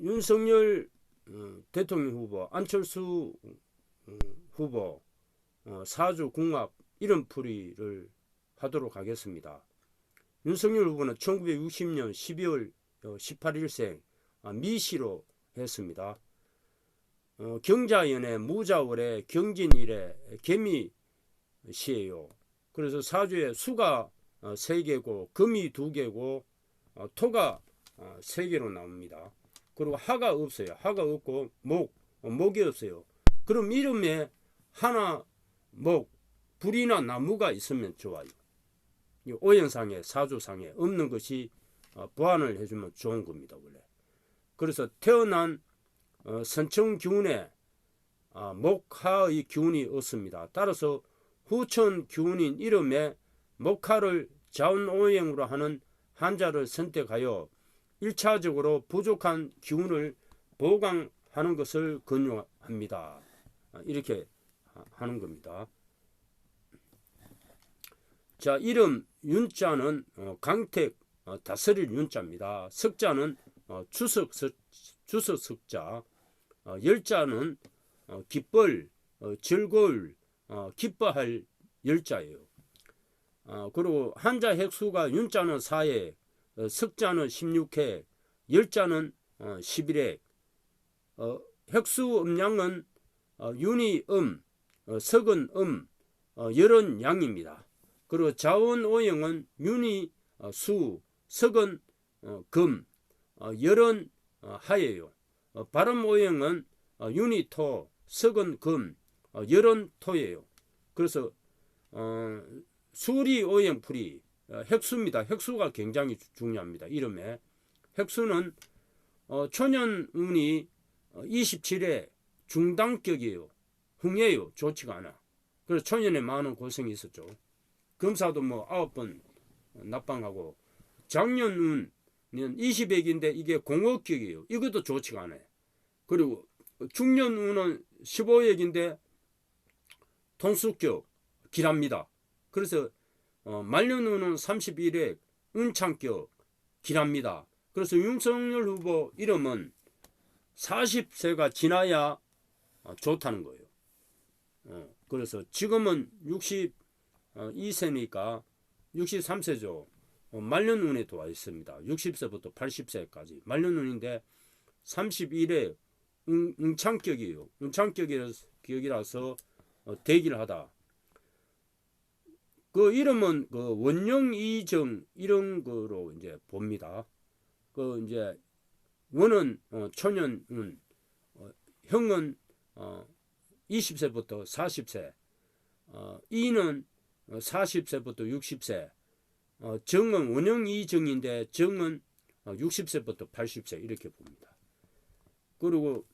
윤석열 어, 대통령 후보, 안철수 어, 후보, 어, 사주 궁합 이런 풀이를 하도록 하겠습니다. 윤석열 후보는 1960년 12월 18일생 아, 미시로 했습니다. 어, 경자연의 무자월의 경진일의 개미시예요. 그래서 사주에 수가 어, 3개고 금이 2개고 어, 토가 어, 3개로 나옵니다. 그리고 하가 없어요. 하가 없고 목, 어, 목이 없어요. 그럼 이름에 하나, 목, 불이나 나무가 있으면 좋아요. 이 오행상에 사주상에 없는 것이 어, 보완을 해주면 좋은 겁니다. 원래. 그래서 태어난 어, 선청 기운에 아, 목하의 기운이 없습니다. 따라서 후천 기운인 이름에 목하를 자운오행으로 하는 한자를 선택하여 1차적으로 부족한 기운을 보강하는 것을 권유합니다. 아, 이렇게 하는 겁니다. 자, 이름 윤자는 어, 강택 어, 다스릴 윤자입니다. 석자는 어, 추석 석, 주석 석자, 어, 열자는 어, 기쁠, 어, 즐거울, 어, 기뻐할 열자예요. 어, 그리고 한자 핵수가 윤자는 4회, 어, 석자는 16회, 열자는 어, 11회. 어, 핵수 음양은 어, 윤이 음, 어, 석은 음, 어, 열은 양입니다. 그리고 자원 오형은 윤이 어, 수, 석은 어, 금, 어, 열은 어, 하예요. 어, 발음 오형은 어, 윤이 토, 석은 금, 어, 열은 토예요. 그래서 어, 수리 오형 풀이 어, 핵수입니다. 핵수가 굉장히 주- 중요합니다. 이름에 핵수는 어, 초년운이 어, 27회 중단격이에요. 흥해요. 좋지가 않아. 그래서 초년에 많은 고생이 있었죠. 검사도 뭐 아홉 번 납방하고 작년은 20액인데 이게 공업격이에요. 이것도 좋지가 않아요. 그리고 중년운은 15액인데 통수격 길합니다. 그래서 어, 말년운은 31액 운창격 길합니다. 그래서 윤석열 후보 이름은 40세가 지나야 어, 좋다는 거예요. 어, 그래서 지금은 62세니까 63세죠. 어, 말년운에 들어와 있습니다. 60세부터 80세까지 말년운인데 31회 응, 응창격이에요. 응창격이라서 어, 대기를 하다. 그 이름은 그 원령 이정 이런 거로 이제 봅니다. 그 이제 원은 어, 초년 운, 어, 형은 어, 20세부터 40세, 어, 이는 어, 40세부터 60세, 어, 정은 원형 이정인데 정은 어, 60세부터 80세 이렇게 봅니다. 그리고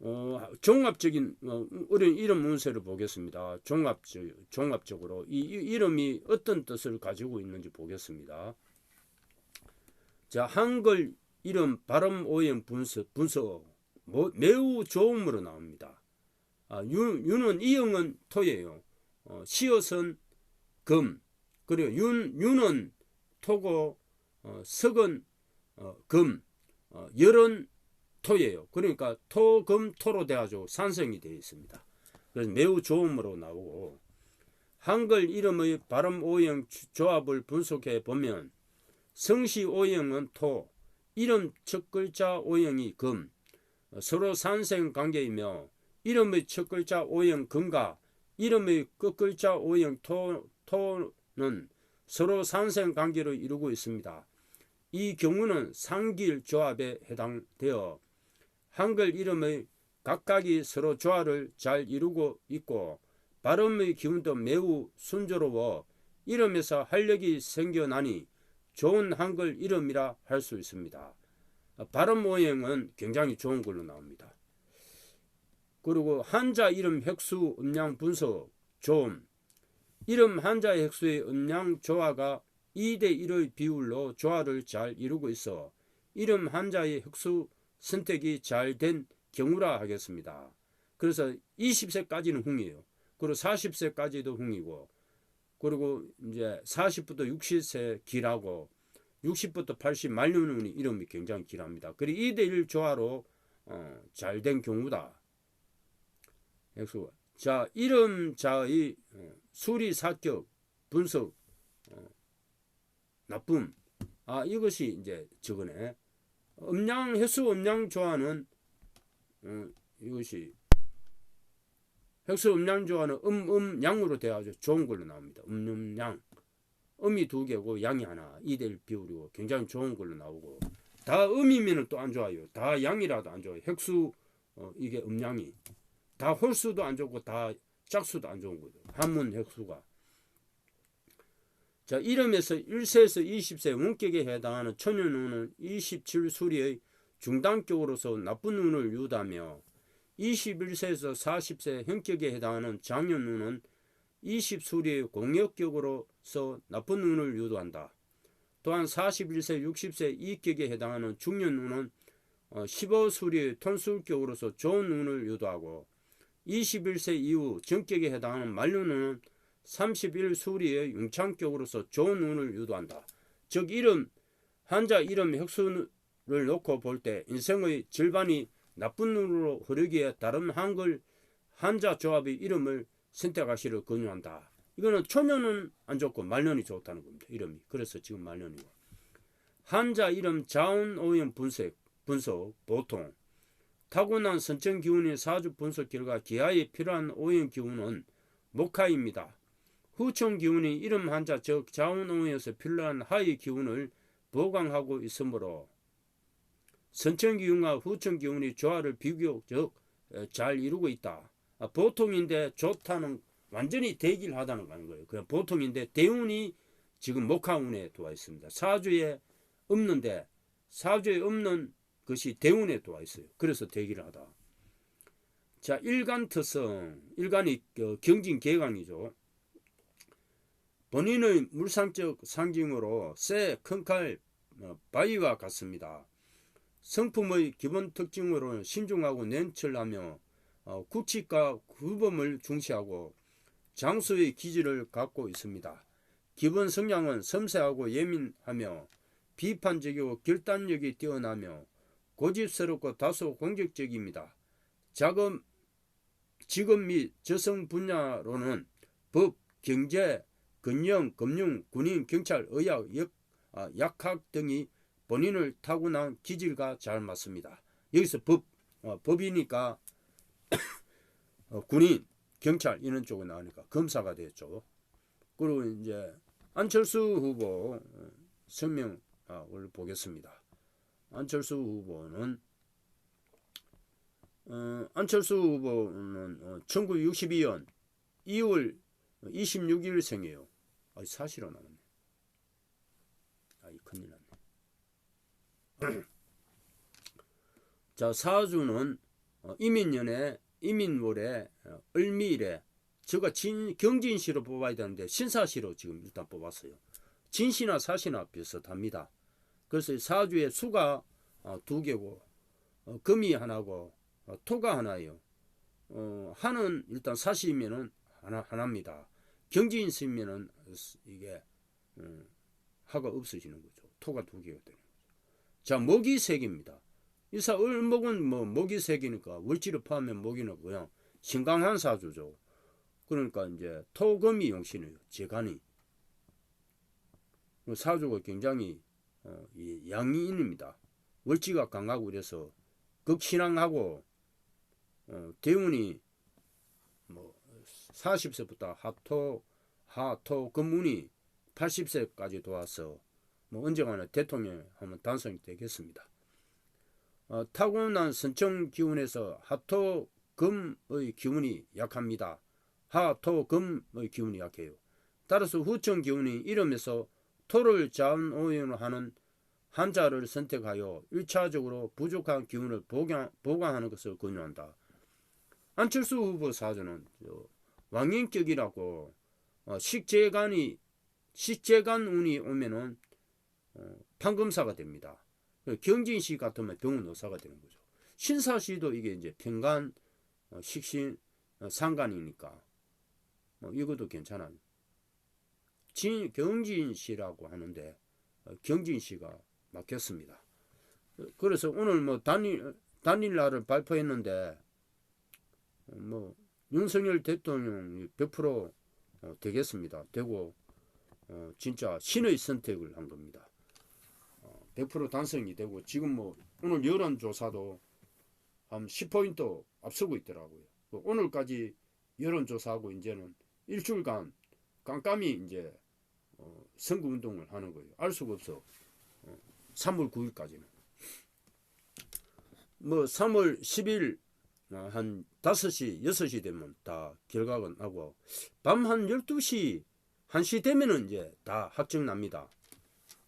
어, 종합적인 어, 어려운 이름 운세를 보겠습니다. 종합적, 종합적으로 이, 이 이름이 어떤 뜻을 가지고 있는지 보겠습니다. 자, 한글 이름 발음 오행 분석 분석 뭐, 매우 좋음으로 나옵니다. 아, 윤, 윤은 이응은 토예요. 어, 시옷은 금 그리고 윤 윤은 토고 어, 석은 어, 금 어, 열은 토예요. 그러니까 토, 금, 토로 돼가지고 산성이 되어 있습니다. 그래서 매우 좋음으로 나오고 한글 이름의 발음 오형 조합을 분석해 보면 성시 오형은 토, 이름 첫 글자 오형이 금, 어, 서로 산생 관계이며 이름의 첫 글자 오형 금과 이름의 끝 글자 오형 토, 토는 서로 산생 관계를 이루고 있습니다. 이 경우는 상길 조합에 해당되어 한글 이름의 각각이 서로 조화를 잘 이루고 있고 발음의 기운도 매우 순조로워 이름에서 활력이 생겨나니 좋은 한글 이름이라 할 수 있습니다. 발음 모형은 굉장히 좋은 걸로 나옵니다. 그리고 한자 이름 획수 음량 분석 좀 이름 한자 획수의 음량 조화가 2대 1의 비율로 조화를 잘 이루고 있어 이름 한자의 획수 선택이 잘 된 경우라 하겠습니다. 그래서 20세까지는 흥이에요. 그리고 40세까지도 흥이고, 그리고 이제 40부터 60세 기라고, 60부터 80 말년 운이 이름이 굉장히 길합니다. 그리고 2대1 조화로 어, 잘 된 경우다. 엑수가. 자, 이름 자의 어, 수리 사격 분석 어, 나쁨. 아, 이것이 이제 저거네. 음양 횟수 음양 조화는 어, 이것이 획수 음양 조화는 음, 음, 양으로 돼가지고 좋은 걸로 나옵니다. 음, 음, 양. 음이 두 개고 양이 하나. 2대1 비율이고 굉장히 좋은 걸로 나오고. 다 음이면 또 안 좋아요. 다 양이라도 안 좋아요. 획수, 어, 이게 음양이. 다 홀수도 안 좋고 다 짝수도 안 좋은 거죠. 한문 획수가. 자, 이름에서 1세에서 20세 원격에 해당하는 천연운은 27수리의 중단격으로서 나쁜 운을 유도하며 21세에서 40세 현격에 해당하는 장년운은 20수리의 공역격으로서 나쁜 운을 유도한다. 또한 41세, 60세 이격에 해당하는 중년운은 15수리의 톤술격으로서 좋은 운을 유도하고 21세 이후 정격에 해당하는 만료운은 31 수리의 융창격으로서 좋은 운을 유도한다. 즉 이름 한자 이름 혁수를 놓고 볼 때 인생의 절반이 나쁜 눈으로 흐르기에 다른 한글 한자 조합의 이름을 선택하시를 권유한다. 이거는 초년은 안 좋고 말년이 좋다는 겁니다. 이름이. 그래서 지금 말년이고. 한자 이름 자운 오염 분석, 분석 보통 타고난 선천 기운의 사주 분석 결과 기하에 필요한 오염 기운은 목화입니다. 후천 기운이 이름 한자 즉 자운 오염에서 필요한 하의 기운을 보강하고 있으므로 선천 기운과 후천 기운이 조화를 비교적 잘 이루고 있다. 아, 보통인데 좋다는 완전히 대기를 하다는 거예요. 그냥 보통인데 대운이 지금 목화운에 들어와 있습니다. 사주에 없는데 사주에 없는 것이 대운에 들어와 있어요. 그래서 대기를 하다. 자, 일간 특성. 일간이 어, 경진 개강이죠. 본인의 물상적 상징으로 쇠, 큰칼, 어, 바위와 같습니다. 성품의 기본 특징으로는 신중하고 냉철하며 어, 구칙과 구범을 중시하고 장수의 기질을 갖고 있습니다. 기본 성향은 섬세하고 예민하며 비판적이고 결단력이 뛰어나며 고집스럽고 다소 공격적입니다. 자금, 직업 및 저성 분야로는 법, 경제, 근영, 금융, 군인, 경찰, 의학, 역, 아, 약학 등이 본인을 타고난 기질과 잘 맞습니다. 여기서 법, 어, 법이니까 어, 군인, 경찰 이런 쪽에 나오니까 검사가 됐죠. 그리고 이제 안철수 후보 어, 성명을 보겠습니다. 안철수 후보는 어, 안철수 후보는 어, 1962년 2월 26일 생이에요. 아, 사실은 나왔네. 아, 이 큰일 났네. 자, 사주는 어, 이민년에 이민월에 어, 을미일에 제가 진, 경진시로 뽑아야 되는데 신사시로 지금 일단 뽑았어요. 진시나 사시나 비슷합니다. 그래서 사주에 수가 어, 두 개고 어, 금이 하나고 어, 토가 하나예요. 어, 하는 일단 사시면은 하나 하나입니다. 경진시면은 이게 음, 하가 없어지는 거죠. 토가 두 개가 되는 거죠. 자, 목이 세 개입니다. 이사 을목은 뭐 목이 세 개니까 월지를 포함하면 목이는 그냥 신강한 사주죠. 그러니까 이제 토금이 용신이에요. 재간이. 사주가 굉장히 어, 양인입니다. 월지가 강하고 그래서 극신앙하고 어, 대운이 뭐 40세부터 하토 하토 금운이 80세까지 도와서 뭐 언젠가는 대통령 하면 단성이 되겠습니다. 어, 타고난 선청 기운에서 하토 금의 기운이 약합니다. 하토 금의 기운이 약해요. 따라서 후청 기운이 이름에서 토를 자원오연하는 한자를 선택하여 1차적으로 부족한 기운을 보강, 보강하는 것을 권유한다. 안철수 후보 사주는 왕인격이라고 어, 식재간이 식재간 운이 오면은 어, 판검사가 됩니다. 경진시 같으면 병원 의사가 되는 거죠. 신사시도 이게 이제 평간 어, 식신 어, 상관이니까 뭐 이것도 괜찮아요. 진, 경진시라고 하는데 어, 경진시가 맡겼습니다. 그래서 오늘 뭐 단일 단일날을 발표했는데 어, 뭐 윤석열 대통령이 100% 어, 되겠습니다. 되고 어, 진짜 신의 선택을 한 겁니다. 어, 100% 단성이 되고 지금 뭐 오늘 여론조사도 한 10포인트 앞서고 있더라고요. 그 오늘까지 여론조사하고 이제는 일주일간 깜깜이 이제 어, 선거운동을 하는 거예요. 알 수가 없어. 어, 3월 9일까지는. 뭐 3월 10일 어, 한 5시, 6시 되면 다 결과가 나고 밤 한 12시, 1시 되면은 이제 다 확정 납니다.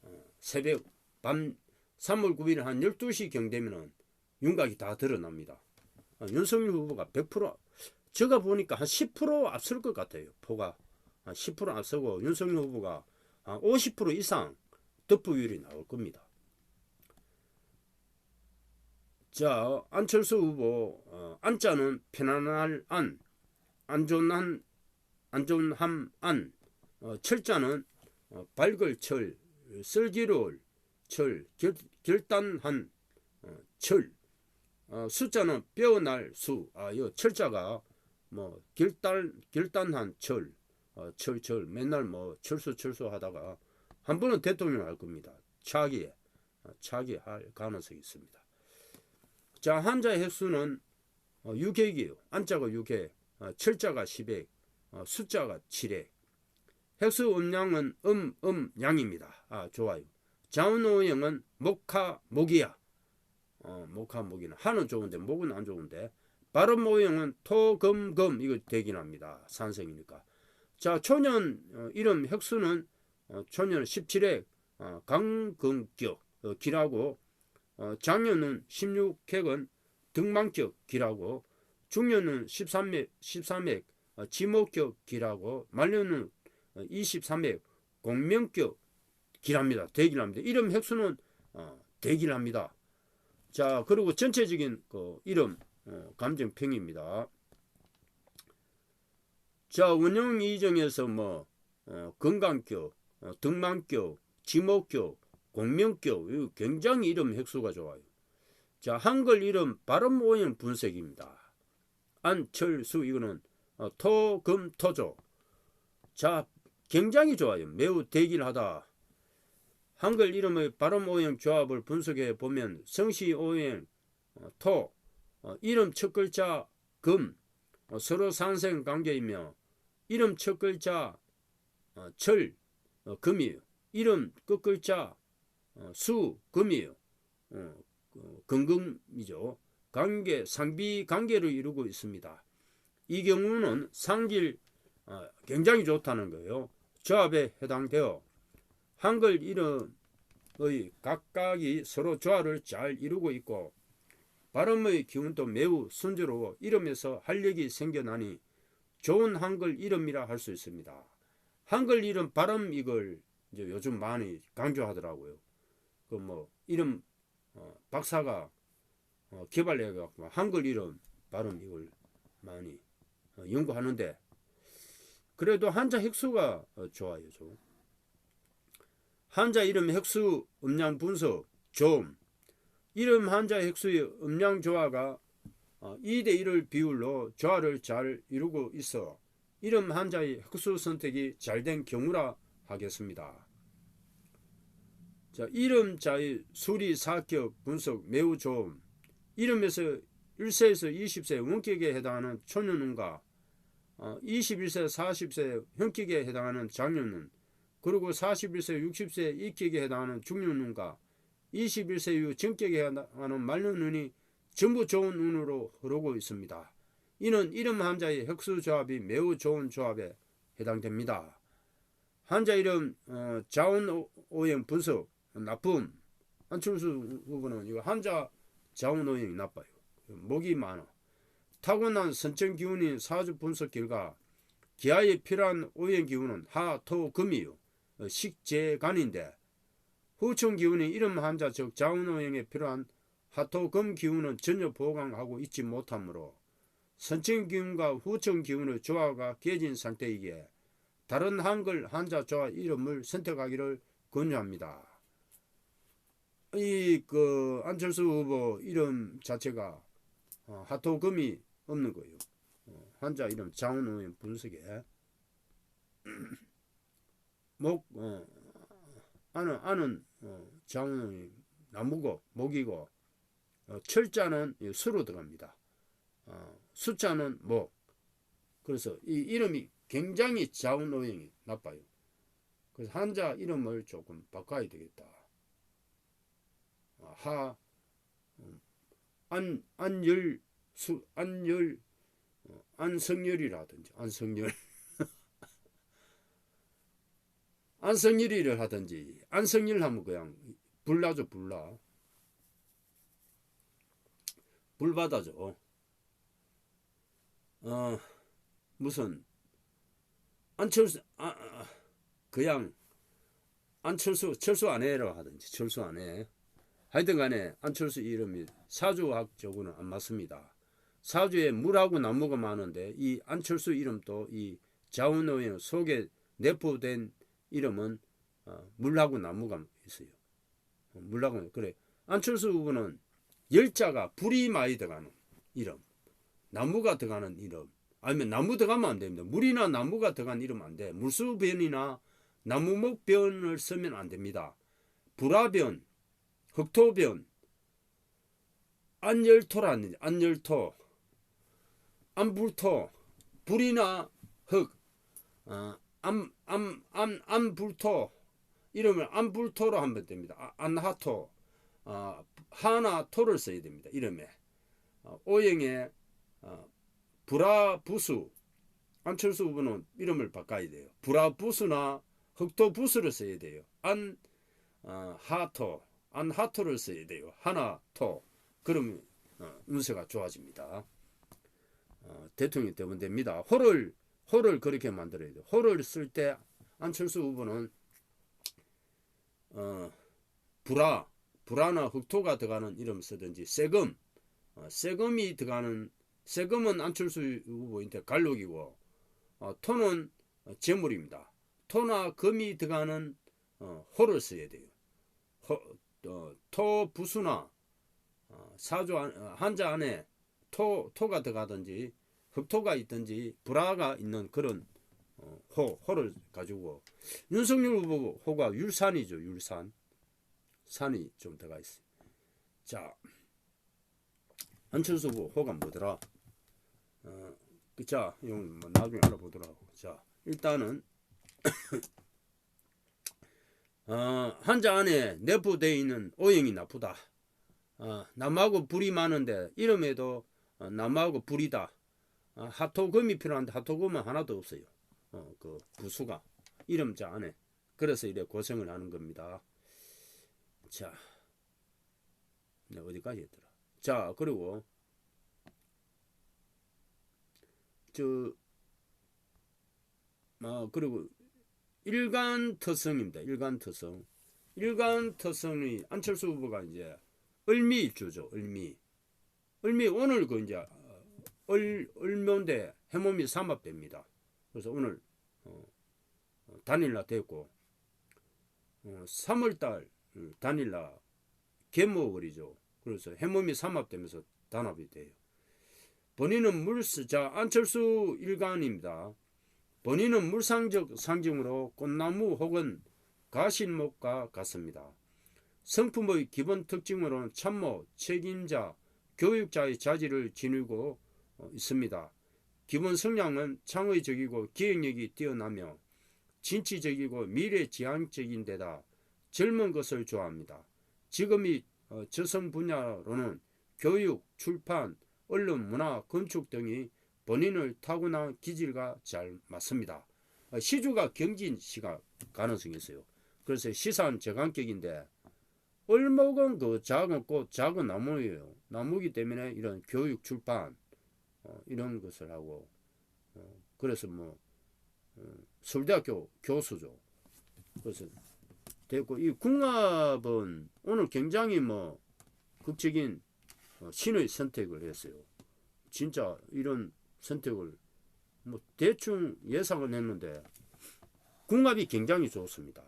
어, 새벽 밤 3월 9일 한 12시 경 되면은 윤곽이 다 드러납니다. 어, 윤석열 후보가 100% 제가 보니까 한 10% 앞설 것 같아요. 포가 한 10% 앞서고 윤석열 후보가 한 50% 이상 득표율이 나올 겁니다. 자 안철수 후보 어, 안자는 편안할 안 안전한 안전함 안 어, 철자는 어, 밝을 철 슬기로울 철 결, 결단한 어, 철 어, 숫자는 빼어날 수. 아, 요 철자가 뭐 결단 결단한 철, 어, 철철 맨날 뭐 철수 철수 하다가 한 번은 대통령 할 겁니다. 차기에 어, 차기 할 가능성이 있습니다. 자, 한자 횟수는 어, 6회이에요. 안자가 6회, 어, 철자가 10회, 어, 숫자가 7회. 획수 음량은 음, 음, 양입니다. 아, 좋아요. 자운오형은 목하, 목이야. 어, 목하, 목이는 하는 좋은데 목은 안 좋은데 발음 모형은 토, 금, 금 이거 되긴 합니다. 산성이니까. 자, 초년 어, 이름 획수는 어, 초년 17회 어, 강금격 어, 기라고 어, 장년은 16획은 등만격 기라고 중년은 13맥 13맥 어, 지목격 기라고 말년은 어, 23맥 공명격 기랍니다. 대기랍니다. 이름 획수는 어, 대기랍니다. 자 그리고 전체적인 그 이름 어, 감정평입니다. 자 운영 이정에서 뭐 어, 등만교, 지목교, 이거 굉장히 이름 획수가 좋아요. 자 한글 이름 발음 오형 분석입니다. 안철수 이거는 어, 토금토조. 자 굉장히 좋아요. 매우 대길하다. 한글 이름의 발음 오형 조합을 분석해 보면 성시 오형 어, 토 어, 이름 첫 글자 금 어, 서로 산생 관계이며 이름 첫 글자 어, 철 어, 금이에요. 이름 끝 글자 어, 수 금이에요. 어, 어, 근금이죠. 관계 상비 관계를 이루고 있습니다. 이 경우는 상길 어, 굉장히 좋다는 거예요. 조합에 해당되어 한글 이름의 각각이 서로 조화를 잘 이루고 있고 발음의 기운도 매우 순조로워 이름에서 활력이 생겨나니 좋은 한글 이름이라 할 수 있습니다. 한글 이름 발음 이걸 이제 요즘 많이 강조하더라고요. 그 뭐 이름 어, 박사가 어, 개발해 갖고 한글 이름 발음 이걸 많이 어, 연구하는데 그래도 한자 획수가 어, 좋아요. 좀. 한자 이름 획수 음량 분석 좀 이름 한자 획수의 음량 조화가 2대 1을 비율로 조화를 잘 이루고 있어 이름 한자의 획수 선택이 잘 된 경우라 하겠습니다. 자, 이름자의 수리 사격 분석 매우 좋음. 이름에서 1세에서 20세 원격에 해당하는 초년운과 어, 21세 40세 현격에 해당하는 장년운 그리고 41세 60세 입격에 해당하는 중년운과 21세 이후 전격에 해당하는 말년운이 전부 좋은 운으로 흐르고 있습니다. 이는 이름 한자의 획수 조합이 매우 좋은 조합에 해당됩니다. 한자 이름 어, 자원 오행 분석 나쁨 안철수 후보는 이거 한자 자원 오행이 나빠요. 목이 많아. 타고난 선천 기운인 사주 분석 결과 기아에 필요한 오행 기운은 하, 토, 금이요. 어, 식재간인데 후천 기운이 이름 한자 즉 자원 오행에 필요한 하토, 금 기운은 전혀 보강하고 있지 못하므로 선천 기운과 후천 기운의 조화가 깨진 상태이기에 다른 한글 한자 조화 이름을 선택하기를 권유합니다. 이 그 안철수 후보 이름 자체가 어, 하토금이 없는 거예요. 어, 한자 이름 장훈 분석에 목 어, 아는 아는 어, 장훈 나무고 목이고 어, 철자는 이 수로 들어갑니다. 어, 숫자는 목. 그래서 이 이름이 굉장히 자운 오행이 나빠요. 그래서 한자 이름을 조금 바꿔야 되겠다. 어, 하, 음, 안, 안열, 수, 안열, 어, 안성열이라든지, 안성열. 안성열이를 하든지, 안성열 하면 그냥 불나죠, 불나. 불바다죠. 어, 무슨, 안철수, 아, 아, 그냥, 안철수, 철수 안 해라 하든지, 철수 안 해. 하여튼 간에 안철수 이름이 사주학적으로는 안 맞습니다. 사주에 물하고 나무가 많은데 이 안철수 이름도 이 자운오의 속에 내포된 이름은 어, 물하고 나무가 있어요. 어, 물하고 그래 안철수 후보는 열자가 불이 많이 들어가는 이름, 나무가 들어가는 이름, 아니면 나무 들어가면 안 됩니다. 물이나 나무가 들어간 이름 안 돼. 물수변이나 나무목변을 쓰면 안 됩니다. 불화변, 흑토변, 안열토라는 안열토, 안불토, 불이나 흑, 어, 안, 안, 안, 안불토 이름을 안불토로 하면 됩니다. 아, 안하토, 어, 하나토를 써야 됩니다. 이름에 어, 오영의 어, 불화부수 안철수 후보는 이름을 바꿔야 돼요. 불화부수나 흑토부수를 써야 돼요. 안 어, 하토 안하토를 써야 돼요. 하나 토. 그러면 어, 운세가 좋아집니다. 어, 대통령이 되면 됩니다. 호를 호를 그렇게 만들어야 돼요. 호를 쓸 때 안철수 후보는 어, 불화 불화나 흑토가 들어가는 이름 쓰든지 세금 어, 세금이 들어가는 세금은 안철수 후보인데 갈록이고 어, 토는 어, 재물입니다. 토나 금이 들어가는 어, 호를 써야 돼요. 호, 어, 토 부수나 어, 사주 안, 어, 한자 안에 토 토가 들어가든지 흑토가 있든지 불화가 있는 그런 어, 호 호를 가지고 윤석열 후보 호가 율산이죠 율산 산이 좀 들어가 있어요. 자 안철수 후보 호가 뭐더라? 어, 자 이건 뭐 나중에 알아보더라고. 자 일단은 어, 한자 안에 내포되어 있는 오행이 나쁘다. 어, 남하고 불이 많은데 이름에도 어, 남하고 불이다. 어, 하토금이 필요한데 하토금은 하나도 없어요. 어, 그 부수가 이름자 안에 그래서 이래 고생을 하는 겁니다. 자, 네, 어디까지 했더라? 자, 그리고 저, 아 그리고 특성. 일간 특성이 안철수 후보가 이제 을미일주죠. 을미. 을미 오늘 그 이제 을 을묘인데 해몸이 삼합됩니다. 그래서 오늘 어, 어, 단일날 됐고 어, 3월달 단일날 개목을이죠. 그래서 해몸이 삼합되면서 단합이 돼요. 본인은 물자 안철수 일간입니다. 본인은 물상적 상징으로 꽃나무 혹은 가신목과 같습니다. 성품의 기본 특징으로는 참모, 책임자, 교육자의 자질을 지니고 어, 있습니다. 기본 성향은 창의적이고 기획력이 뛰어나며 진취적이고 미래지향적인 데다 젊은 것을 좋아합니다. 지금이 어, 저성 분야로는 교육, 출판, 언론, 문화, 건축 등이 본인을 타고난 기질과 잘 맞습니다. 어, 시주가 경진 시가 가능성이 있어요. 그래서 시산 저간격인데 얼목은 그 작은 꽃, 작은 나무예요. 나무기 때문에 이런 교육, 출판 어, 이런 것을 하고 어, 그래서 뭐 어, 서울대학교 교수죠. 그래서 됐고 이 궁합은 오늘 굉장히 뭐 극적인 어, 신의 선택을 했어요. 진짜 이런 선택을 뭐 대충 예상을 했는데 궁합이 굉장히 좋습니다.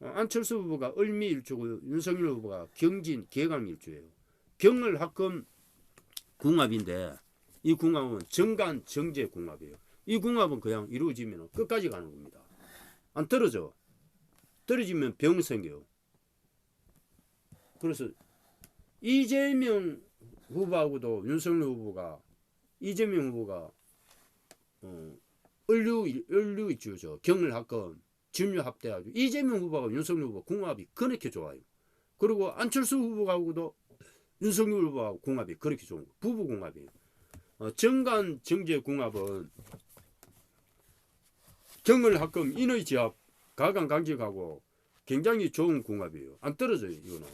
어, 안철수 후보가 을미 일주고 윤석열 후보가 경진 개강 일주예요. 경을 합금 궁합인데 이 궁합은 정간 정제 궁합이에요. 이 궁합은 그냥 이루어지면 끝까지 가는 겁니다. 안 떨어져. 떨어지면 병 생겨요. 그래서 이재명 후보하고도 윤석열 후보가 이재명 후보가 어, 을류 을류 있죠. 경을 합금 진유 합대하고 이재명 후보가 윤석열 후보 궁합이 그렇게 좋아요. 그리고 안철수 후보하고도 윤석열 후보하고 궁합이 그렇게 좋은 거 부부 궁합이에요. 어, 정간 정제 궁합은 경을 합금 인의 지합 가강 강직하고 굉장히 좋은 궁합이에요. 안 떨어져요 이거는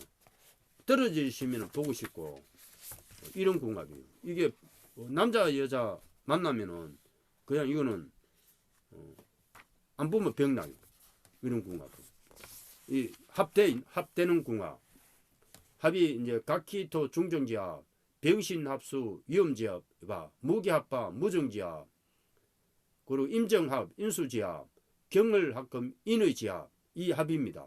떨어지시면 보고 싶고 이런 궁합이에요. 이게 어, 남자 여자 만나면은 그냥 이거는 어, 안 보면 병나요. 이런 궁합. 이 합대 합되는 궁합. 합이 이제 각기토 중정지합, 병신합수 위험지합, 봐 무기합파 무정지합, 그리고 임정합 인수지합, 경을합금 인의지합 이 합입니다.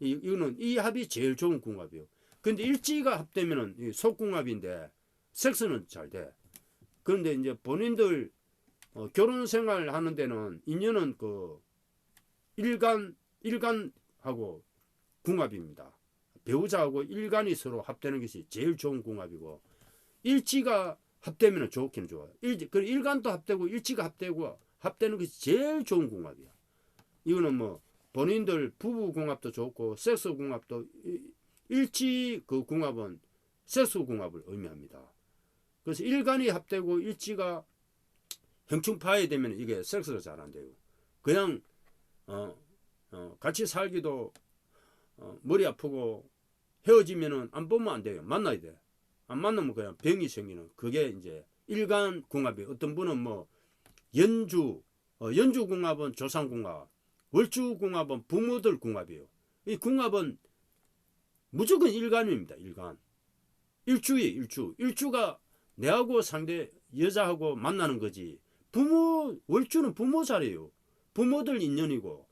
이, 이거는 이 합이 제일 좋은 궁합이에요. 근데 일지가 합되면은 이 속궁합인데 섹스는 잘 돼. 그런데 이제 본인들 어, 결혼 생활 하는 데는 인연은 그 일간 일간하고 궁합입니다. 배우자하고 일간이 서로 합되는 것이 제일 좋은 궁합이고 일지가 합되면 좋긴 좋아요. 일, 그 일간도 합되고 일지가 합되고 합되는 것이 제일 좋은 궁합이야. 이거는 뭐 본인들 부부 궁합도 좋고 섹스 궁합도 이- 일지 그 궁합은 섹스 궁합을 의미합니다. 그래서 일간이 합되고 일지가 형충 파야 되면 이게 섹스가 잘안 돼요. 그냥 어, 어, 같이 살기도 어, 머리 아프고 헤어지면은 안 보면 안 돼요. 만나야 돼. 안 만나면 그냥 병이 생기는 그게 이제 일간 궁합이 어떤 분은 뭐 연주 어, 연주 궁합은 조상 궁합, 월주 궁합은 부모들 궁합이에요. 이 궁합은 무조건 일간입니다. 일간. 일주에 일주. 일주가 내하고 상대 여자하고 만나는 거지. 부모 월주는 부모 자리예요. 부모들 인연이고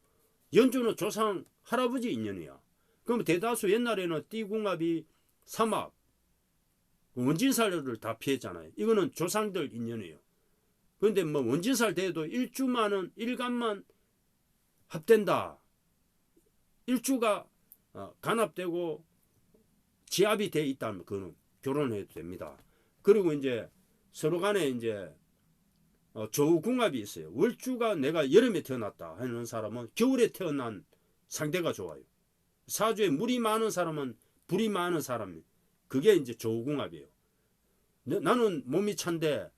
연주는 조상 할아버지 인연이야. 그럼 대다수 옛날에는 띠궁합이 삼합 원진살을 다 피했잖아요. 이거는 조상들 인연이에요. 그런데 뭐 원진살 돼도 일주만은 일간만 합된다. 일주가 어, 간합되고 지합이 돼 있다면 그는 결혼해도 됩니다. 그리고 이제 서로 간에 이제 어, 조우궁합이 있어요. 월주가 내가 여름에 태어났다 하는 사람은 겨울에 태어난 상대가 좋아요. 사주에 물이 많은 사람은 불이 많은 사람 그게 이제 조우궁합이에요. 내- 나는 몸이 찬데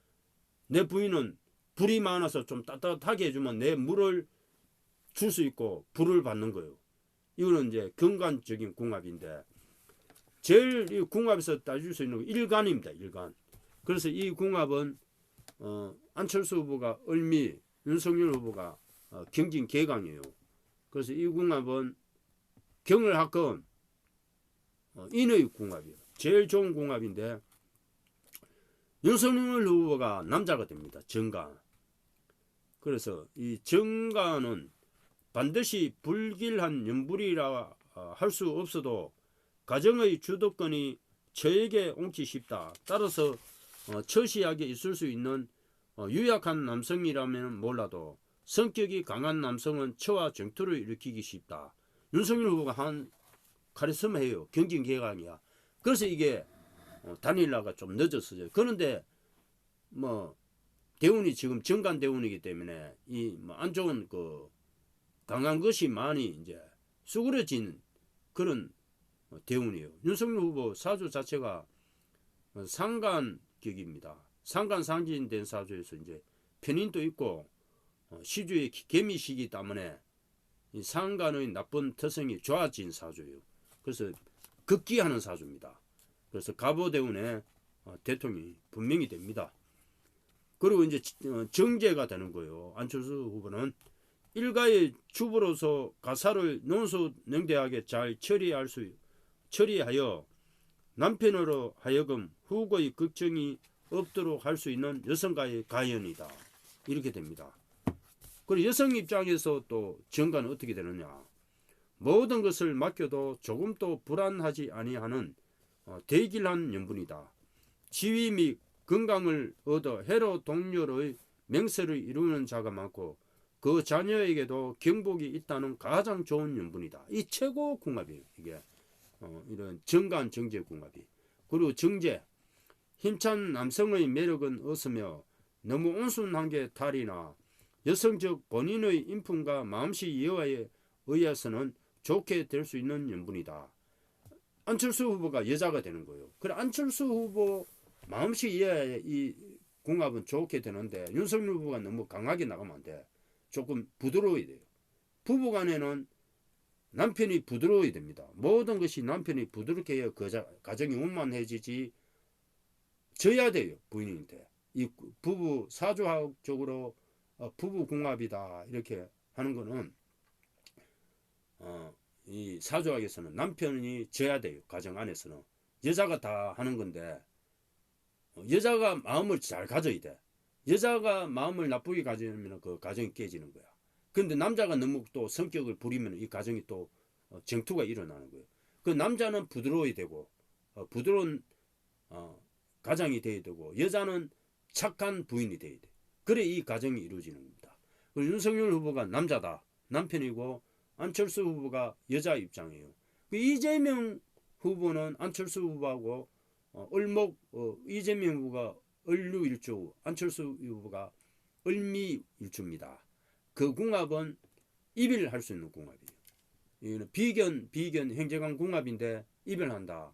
내 부인은 불이 많아서 좀 따뜻하게 해주면 내 물을 줄 수 있고 불을 받는 거예요. 이거는 이제 경관적인 궁합인데 제일 이 궁합에서 따질 수 있는 건 일간입니다. 일간. 그래서 이 궁합은 어, 안철수 후보가 을미, 윤석열 후보가 어, 경진 개강이에요. 그래서 이 궁합은 경을 합건 어, 인의 궁합이에요. 제일 좋은 궁합인데 윤석열 후보가 남자가 됩니다. 정가. 그래서 이 정가는 반드시 불길한 연불이라 어, 할수 없어도 가정의 주도권이 저에게 옮기 쉽다. 따라서 어, 처시하게 있을 수 있는 어, 유약한 남성이라면 몰라도 성격이 강한 남성은 처와 정투를 일으키기 쉽다. 윤석열 후보가 한 카리스마예요. 경진 개강이야. 그래서 이게 어, 단일화가 좀 늦었어요. 그런데 뭐 대운이 지금 정간 대운이기 때문에 이안 좋은 그 강한 것이 많이 이제 수그러진 그런 어, 대운이에요. 윤석열 후보 사주 자체가 어, 상간격입니다. 상간 상진된 사주에서 이제 편인도 있고 어, 시주의 기- 개미시기 때문에 이 상간의 나쁜 특성이 좋아진 사주예요. 그래서 극기하는 사주입니다. 그래서 가보대운에 어, 대통령이 분명히 됩니다. 그리고 이제 지- 어, 정제가 되는 거예요. 안철수 후보는 일가의 주부로서 가사를 논소능대하게 잘 처리할 수 처리하여 남편으로 하여금 후고의 걱정이 없도록 할 수 있는 여성과의 가연이다. 이렇게 됩니다. 그리고 여성 입장에서 또 정가는 어떻게 되느냐. 모든 것을 맡겨도 조금도 불안하지 아니하는 어, 대길한 연분이다. 지위 및 건강을 얻어 해로 동료의 맹세를 이루는 자가 많고 그 자녀에게도 경복이 있다는 가장 좋은 연분이다. 이 최고 궁합이에요. 이게 어, 이런 정간 정제 궁합이. 그리고 정제 힘찬 남성의 매력은 없으며 너무 온순한 게 탈이나 여성적 본인의 인품과 마음씨 이해에 의해서는 좋게 될 수 있는 연분이다. 안철수 후보가 여자가 되는 거예요. 그래 안철수 후보 마음씨 이해에 이 궁합은 좋게 되는데 윤석열 후보가 너무 강하게 나가면 안 돼. 조금 부드러워야 돼요. 부부간에는 남편이 부드러워야 됩니다. 모든 것이 남편이 부드럽게 해야 그 자- 가정이 원만해지지 져야 돼요 부인인데 이 부부 사주학적으로 어, 부부 궁합이다 이렇게 하는 거는 어, 이 사주학에서는 남편이 져야 돼요 가정 안에서는. 여자가 다 하는 건데 어, 여자가 마음을 잘 가져야 돼. 여자가 마음을 나쁘게 가지면 그 가정이 깨지는 거야 근데 남자가 너무 또 성격을 부리면 이 가정이 또 어, 정투가 일어나는 거예요 그 남자는 부드러워야 되고 어, 부드러운 어, 가장이 돼야 되고 여자는 착한 부인이 돼야 돼. 그래 이 가정이 이루어지는 겁니다. 그리고 윤석열 후보가 남자다. 남편이고 안철수 후보가 여자 입장이에요. 그 이재명 후보는 안철수 후보하고 어, 을목 어, 이재명 후보가 을류일주 안철수 후보가 을미일주입니다. 그 궁합은 이별할 수 있는 궁합이에요. 이거는 비견 비견 행제관 궁합인데 이별한다.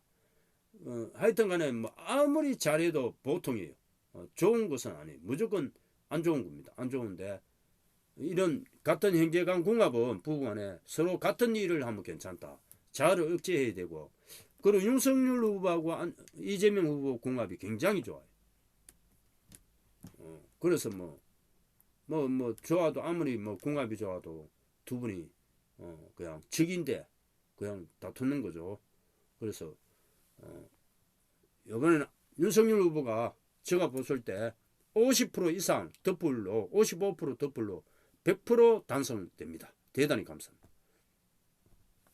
어, 하여튼 간에 뭐 아무리 잘해도 보통이에요. 어, 좋은 것은 아니에요. 무조건 안 좋은 겁니다. 안 좋은데 이런 같은 형제간 궁합은 부부 간에 서로 같은 일을 하면 괜찮다. 자아를 억제해야 되고 그리고 윤석열 후보하고 안- 이재명 후보 궁합이 굉장히 좋아요. 어, 그래서 뭐 뭐 뭐 좋아도 아무리 뭐 궁합이 좋아도 두 분이 어, 그냥 적인데 그냥 다투는 거죠. 그래서 이번에는 윤석열 후보가 제가 봤을 때 50% 이상 덧불로 55% 덧불로 100% 당선됩니다. 대단히 감사합니다.